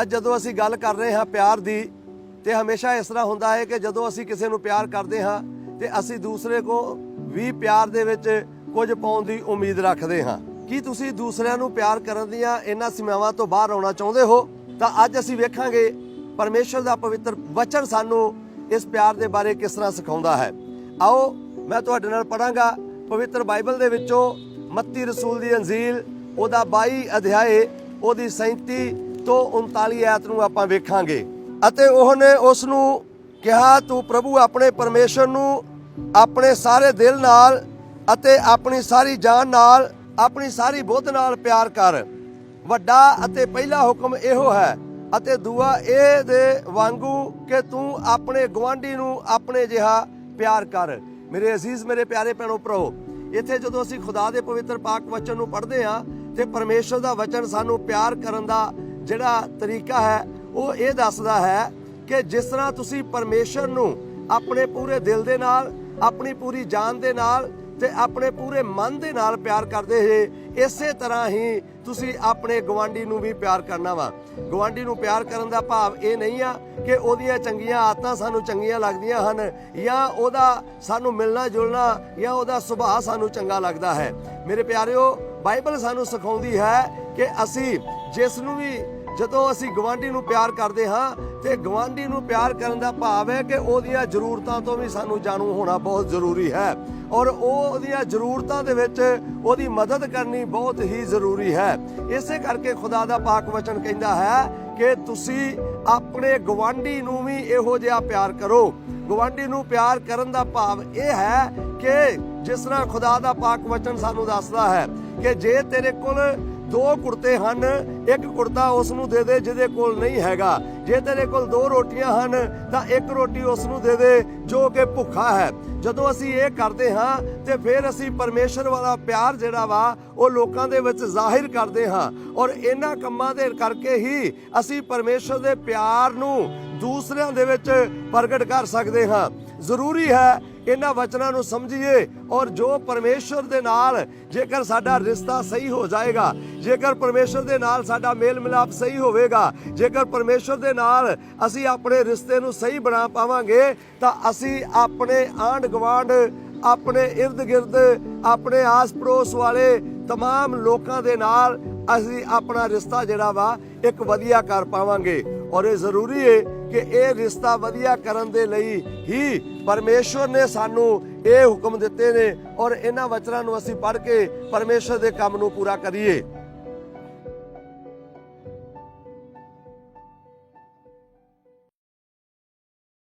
ਅੱਜ ਜਦੋਂ ਅਸੀਂ ਗੱਲ ਕਰ ਰਹੇ ਹਾਂ ਪਿਆਰ ਦੀ, ਤੇ ਹਮੇਸ਼ਾ ਇਸ ਤਰ੍ਹਾਂ ਹੁੰਦਾ ਹੈ ਕਿ ਜਦੋਂ ਅਸੀਂ ਕਿਸੇ ਨੂੰ ਪਿਆਰ ਕਰਦੇ ਹਾਂ, ਤੇ ਅਸੀਂ ਦੂਸਰੇ ਕੋ ਵੀ ਪਿਆਰ ਦੇ ਵਿੱਚ ਕੁਝ ਪਾਉਣ ਦੀ ਉਮੀਦ ਰੱਖਦੇ ਹਾਂ। ਕੀ ਤੁਸੀਂ ਦੂਸਰਿਆਂ ਨੂੰ ਪਿਆਰ ਕਰਨ ਦੀਆਂ ਇਹਨਾਂ ਸੀਮਾਵਾਂ ਤੋਂ ਬਾਹਰ ਆਉਣਾ ਚਾਹੁੰਦੇ ਹੋ? ਤਾਂ ਅੱਜ ਅਸੀਂ ਵੇਖਾਂਗੇ, ਪਰਮੇਸ਼ਰ ਦਾ ਪਵਿੱਤਰ ਵਚਨ ਸਾਨੂੰ ਇਸ ਪਿਆਰ ਦੇ ਬਾਰੇ ਕਿਸ ਤਰ੍ਹਾਂ ਸਿਖਾਉਂਦਾ ਹੈ। ਆਓ, ਮੈਂ ਤੁਹਾਡੇ ਨਾਲ ਪੜਾਂਗਾ ਪਵਿੱਤਰ ਬਾਈਬਲ ਦੇ ਵਿੱਚੋਂ ਮੱਤੀ ਰਸੂਲ ਦੀ ਅੰਜੀਲ, ਉਹਦਾ 22 ਅਧਿਆਏ, ਉਹਦੀ 37 ਤੋਂ 39 ਆਇਤ ਨੂੰ ਆਪਾਂ ਵੇਖਾਂਗੇ। ਅਤੇ ਉਹਨੇ ਉਸ ਨੂੰ ਕਿਹਾ, ਤੂੰ ਪ੍ਰਭੂ ਆਪਣੇ ਪਰਮੇਸ਼ਰ ਨੂੰ ਆਪਣੇ ਸਾਰੇ ਦਿਲ ਨਾਲ ਅਤੇ ਆਪਣੀ ਸਾਰੀ ਜਾਨ ਨਾਲ, ਆਪਣੀ ਸਾਰੀ ਬੁੱਧ ਨਾਲ ਪਿਆਰ ਕਰ। ਵੱਡਾ ਅਤੇ ਪਹਿਲਾ ਹੁਕਮ ਇਹੋ ਹੈ ਅਤੇ ਦੂਆ ਇਹ ਦੇ ਵਾਂਗੂ ਕਿ ਤੂੰ ਆਪਣੇ ਗਵਾਂਢੀ ਨੂੰ ਆਪਣੇ ਜਿਹਾ ਪਿਆਰ ਕਰ। ਮੇਰੇ ਅਜ਼ੀਜ਼, ਮੇਰੇ ਪਿਆਰੇ ਭੈਣੋ ਭਰਾਓ, ਇੱਥੇ ਜਦੋਂ ਅਸੀਂ ਖੁਦਾ ਦੇ ਪਵਿੱਤਰ ਪਾਕ ਵਚਨ ਨੂੰ ਪੜ੍ਹਦੇ ਹਾਂ, ਤੇ ਪਰਮੇਸ਼ਰ ਦਾ ਵਚਨ ਸਾਨੂੰ ਪਿਆਰ ਕਰਨ ਦਾ ਜਿਹੜਾ ਤਰੀਕਾ ਹੈ, ਉਹ ਇਹ ਦੱਸਦਾ ਹੈ ਕਿ ਜਿਸ ਤਰ੍ਹਾਂ ਤੁਸੀਂ ਪਰਮੇਸ਼ਰ ਨੂੰ ਆਪਣੇ ਪੂਰੇ ਦਿਲ ਦੇ ਨਾਲ, ਆਪਣੀ ਪੂਰੀ ਜਾਨ ਦੇ ਨਾਲ ਤੇ ਆਪਣੇ ਪੂਰੇ ਮਨ ਦੇ ਨਾਲ ਪਿਆਰ ਕਰਦੇ ਹੈ ਇਸੇ ਤਰ੍ਹਾਂ ਹੀ ਤੁਸੀਂ ਆਪਣੇ ਗਵਾਂਢੀ ਨੂੰ ਵੀ ਪਿਆਰ ਕਰਨਾ ਵਾ। ਗਵਾਂਢੀ ਨੂੰ ਪਿਆਰ ਕਰਨ ਦਾ ਭਾਵ ਇਹ ਨਹੀਂ ਆ ਕਿ ਉਹਦੀਆਂ ਚੰਗੀਆਂ ਆਦਤਾਂ ਸਾਨੂੰ ਚੰਗੀਆਂ ਲੱਗਦੀਆਂ ਹਨ ਜਾਂ ਉਹਦਾ ਸਾਨੂੰ ਮਿਲਣਾ ਜੁਲਣਾ ਜਾਂ ਉਹਦਾ ਸੁਭਾਅ ਸਾਨੂੰ ਚੰਗਾ ਲੱਗਦਾ ਹੈ। ਮੇਰੇ ਪਿਆਰਿਓ, ਬਾਈਬਲ ਸਾਨੂੰ ਸਿਖਾਉਂਦੀ ਹੈ ਕਿ ਅਸੀਂ ਜਿਸ ਨੂੰ ਵੀ ਜਦੋਂ ਅਸੀਂ ਗਵਾਂਢੀ ਨੂੰ ਪਿਆਰ ਕਰਦੇ ਹਾਂ ਤੇ ਗਵਾਂਢੀ ਨੂੰ ਪਿਆਰ ਕਰਨ ਦਾ ਭਾਵ ਹੈ ਕਿ ਉਹਦੀਆਂ ਜ਼ਰੂਰਤਾਂ ਤੋਂ ਵੀ ਸਾਨੂੰ ਜਾਣੂ ਹੋਣਾ ਬਹੁਤ ਜ਼ਰੂਰੀ ਹੈ ਔਰ ਉਹ ਉਹਦੀਆਂ ਜ਼ਰੂਰਤਾਂ ਦੇ ਵਿੱਚ ਉਹਦੀ ਮਦਦ ਕਰਨੀ ਬਹੁਤ ਹੀ ਜ਼ਰੂਰੀ ਹੈ। ਇਸੇ ਕਰਕੇ ਖੁਦਾ ਦਾ ਪਾਕ ਵਚਨ ਕਹਿੰਦਾ ਹੈ ਕਿ ਤੁਸੀਂ ਆਪਣੇ ਗਵਾਂਢੀ ਨੂੰ ਵੀ ਇਹੋ ਜਿਹਾ ਪਿਆਰ ਕਰੋ। ਗਵਾਂਢੀ ਨੂੰ ਪਿਆਰ ਕਰਨ ਦਾ ਭਾਵ ਇਹ ਹੈ ਕਿ ਜਿਸ ਤਰ੍ਹਾਂ ਖੁਦਾ ਦਾ ਪਾਕ ਵਚਨ ਸਾਨੂੰ ਦੱਸਦਾ ਹੈ ਕਿ ਜੇ ਤੇਰੇ ਕੋਲ ਦੋ ਕੁੜਤੇ ਹਨ, ਇੱਕ ਕੁੜਤਾ ਉਸ ਨੂੰ ਦੇ ਦੇ ਜਿਹਦੇ ਕੋਲ ਨਹੀਂ ਹੈਗਾ। ਜੇ ਤੇਰੇ ਕੋਲ ਦੋ ਰੋਟੀਆਂ ਹਨ, ਤਾਂ ਇੱਕ ਰੋਟੀ ਉਸ ਨੂੰ ਦੇ ਦੇ, ਜੋ ਕਿ ਭੁੱਖਾ ਹੈ। ਜਦੋਂ ਅਸੀਂ ਇਹ ਕਰਦੇ ਹਾਂ, ਤੇ ਫਿਰ ਅਸੀਂ ਪਰਮੇਸ਼ਰ ਵਾਲਾ ਪਿਆਰ ਜਿਹੜਾ ਵਾ, ਉਹ ਲੋਕਾਂ ਦੇ ਵਿੱਚ ਜ਼ਾਹਿਰ ਕਰਦੇ ਹਾਂ। ਔਰ ਇਹਨਾਂ ਕੰਮਾਂ ਦੇ ਕਰਕੇ ਹੀ ਅਸੀਂ ਪਰਮੇਸ਼ਰ ਦੇ ਪਿਆਰ ਨੂੰ ਦੂਸਰਿਆਂ ਦੇ ਵਿੱਚ ਪ੍ਰਗਟ ਕਰ ਸਕਦੇ ਹਾਂ। ਜ਼ਰੂਰੀ ਹੈ ਇਹਨਾਂ ਵਚਨਾਂ ਨੂੰ ਸਮਝੀਏ ਔਰ ਜੋ ਪਰਮੇਸ਼ਰ ਦੇ ਨਾਲ ਜੇਕਰ ਸਾਡਾ ਰਿਸ਼ਤਾ ਸਹੀ ਹੋ ਜਾਏਗਾ ਜੇਕਰ ਪਰਮੇਸ਼ਰ ਦੇ ਨਾਲ ਸਾਡਾ ਮੇਲ ਮਿਲਾਪ ਸਹੀ ਹੋਵੇਗਾ ਜੇਕਰ ਪਰਮੇਸ਼ਰ ਦੇ ਨਾਲ ਅਸੀਂ ਆਪਣੇ ਰਿਸ਼ਤੇ ਨੂੰ ਸਹੀ ਬਣਾ ਪਾਵਾਂਗੇ ਤਾਂ ਅਸੀਂ ਆਪਣੇ ਆਂਢ ਗੁਆਂਢ ਆਪਣੇ ਇਰਦ ਗਿਰਦ ਆਪਣੇ ਆਸ ਪੜੋਸ ਵਾਲੇ तमाम ਲੋਕਾਂ ਦੇ ਨਾਲ ਅਸੀਂ ਆਪਣਾ ਰਿਸ਼ਤਾ ਜਿਹੜਾ ਵਾ ਇੱਕ ਵਧੀਆ ਕਰ ਪਾਵਾਂਗੇ ਔਰ ਇਹ ਜ਼ਰੂਰੀ ਹੈ ਕਿ ਇਹ ਰਿਸ਼ਤਾ ਵਧੀਆ ਕਰਨ ਦੇ ਲਈ ਹੀ ਪਰਮੇਸ਼ਵਰ ਨੇ ਸਾਨੂੰ ਇਹ ਹੁਕਮ ਦਿੱਤੇ ਨੇ ਔਰ ਇਹਨਾਂ ਵਚਨਾਂ ਨੂੰ ਅਸੀਂ ਪੜ੍ਹ ਕੇ ਪਰਮੇਸ਼ਵਰ ਦੇ ਕੰਮ ਨੂੰ ਪੂਰਾ ਕਰੀਏ।